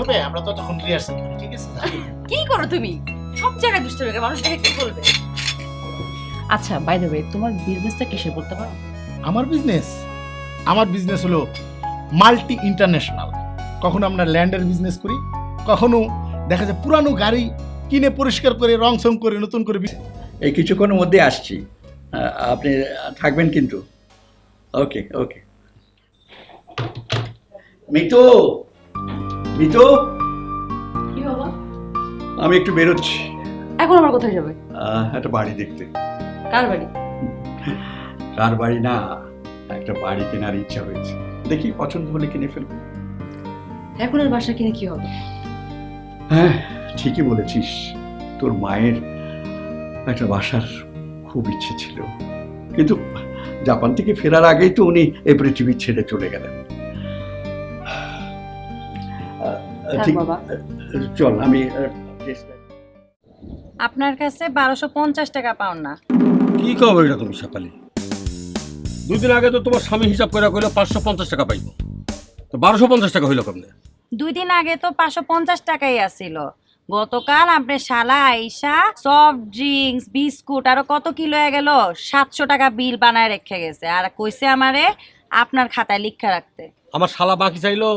হবে আমরা তো তখন রিহার্সাল করি ঠিক আছে? কি করো তুমি? সব জায়গায় দুষ্ট হয়ে মানুষ কি বলবে? আচ্ছা বাই দ্য ওয়ে তোমার বিজনেসটা কিসে বলতে পারো? আমার বিজনেস আমার বিজনেস হলো মাল্টি ইন্টারন্যাশনাল কখনো আমরা ল্যান্ডের বিজনেস করি কখনো দেখা যায় পুরানো গাড়ি কিনে পরিষ্কার করে রং সং করে নতুন করে বিক্রি- এই কিছুক্ষণের মধ্যে আসছি। আহ, আপনি থাকবেন কিন্তু। ওকে ওকে মিতু! মিতু? কি বাবা? আমি একটু বেরোচ্ছি। এখন আমার কোথায় যাবে? আহ, একটা বাড়ি দেখতে। কার বাড়ি? কার বাড়ি না একটা বাড়ি কেনার ইচ্ছা হয়েছে। দেখি পছন্দ হলে কিনে ফেলব। এখন আর বাসা কিনে কি হবে? হ্যাঁ ঠিকই বলেছিস। তোর মায়ের একটা বাসার খুব ইচ্ছে ছিল। কিন্তু জাপান থেকে ফেরার আগেই তো উনি এই পৃথিবী ছেড়ে চলে গেলেন। ঠিক বাবা। চল আমি আপনার কাছে বারোশো পঞ্চাশ টাকা পাও না। কি কব এটা তুমি শেফালি দুই দিন আগে তো তোমার স্বামী হিসাব করে কইলো পাঁচশো পঞ্চাশ টাকা পাইব। তো বারোশো পঞ্চাশ টাকা হইল কেমনে? দুই দিন আগে তো পাঁচশো পঞ্চাশ টাকাই আসছিল গতকাল আপনি শালা আইসা সফট ড্রিঙ্কস বিস্কুট আরও কত কিলো হয়ে গেল সাতশো টাকা বিল বানায় রেখে গেছে। আর কইছে আমারে আপনার খাতায় লিখা রাখতে। আমার শালা বাকি চাইলো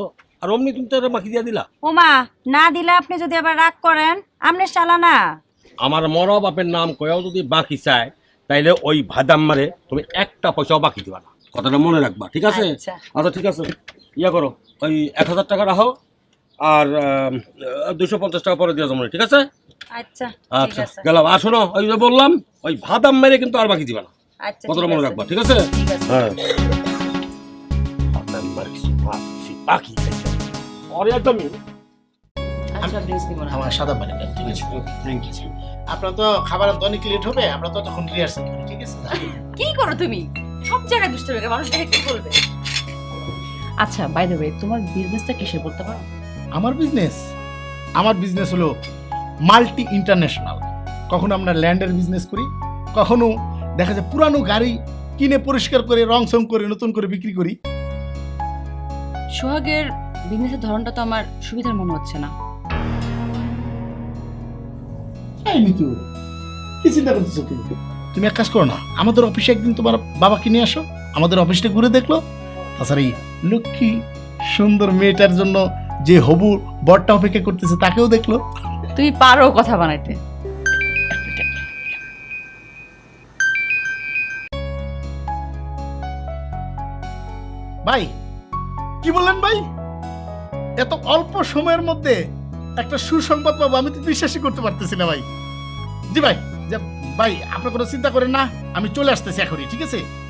আর অমনি তুমি তো বাকি দিয়ে দিলা। ওমা না দিলে আপনি যদি আবার রাগ করেন আপনি শালা না। আমার মর বাপের নাম কয়েও যদি বাকি চায় তাইলে ওই ভাদাম মারে তুমি একটা পয়সাও বাকি দিবা না। কথাটা মনে রাখবা ঠিক আছে? আচ্ছা। আচ্ছা ঠিক আছে। ইয়া করো ওই এক হাজার টাকা রাখো আর দুশো পঞ্চাশ টাকা পরে দিয়ে যাব ঠিক আছে? আচ্ছা ঠিক আচ্ছা আছে। গেলাম। আর শোনো ওই যে বললাম ওই ভাদাম মেরে কিন্তু আর বাকি দিবা না। আচ্ছা কথাটা ঠিক মনে আছে। রাখবা ঠিক আছে? ঠিক আছে। হ্যাঁ। বাকি একদমই আচ্ছা ড্রিঙ্কস নিব না। আমার সাদা পানি দেন, ঠিক আছে? থ্যাংক ইউ আপনার তো খাবার তো অনেক লেট হবে আমরা তো তখন রিহার্সাল করি ঠিক আছে? কি করো তুমি? সব জায়গায় দুষ্ট হয়ে মানুষ দেখে কি বলবে? আচ্ছা বাই দ্য ওয়ে তোমার বিজনেসটা কিসে বলতে পারো? আমার বিজনেস আমার বিজনেস হলো মাল্টি ইন্টারন্যাশনাল কখনো আমরা ল্যান্ডের বিজনেস করি কখনো দেখা যায় পুরানো গাড়ি কিনে পরিষ্কার করে রং সং করে নতুন করে বিক্রি করি। সোহাগের বিজনেসের ধরনটা তো আমার সুবিধার মনে হচ্ছে না। এই মিতু কি চিন্তা করতেছো তুমি? তুমি এক কাজ করো না আমাদের অফিসে একদিন তোমার বাবাকে নিয়ে আসো আমাদের অফিসটা ঘুরে দেখল। তাছাড়া এই লক্ষ্মী সুন্দর মেয়েটার জন্য যে হবু বরটা অপেক্ষা করতেছে তাকেও দেখল। তুমি পারো কথা বানাইতে। ভাই কি বললেন ভাই? এত অল্প সময়ের মধ্যে একটা সুসংবাদ পাবো, আমি তো বিশ্বাসই করতে পারতেছি না ভাই। জি ভাই ভাই, আপনার কোনো চিন্তা করেন না, আমি চলে আসতেছি এখনই, ঠিক আছে?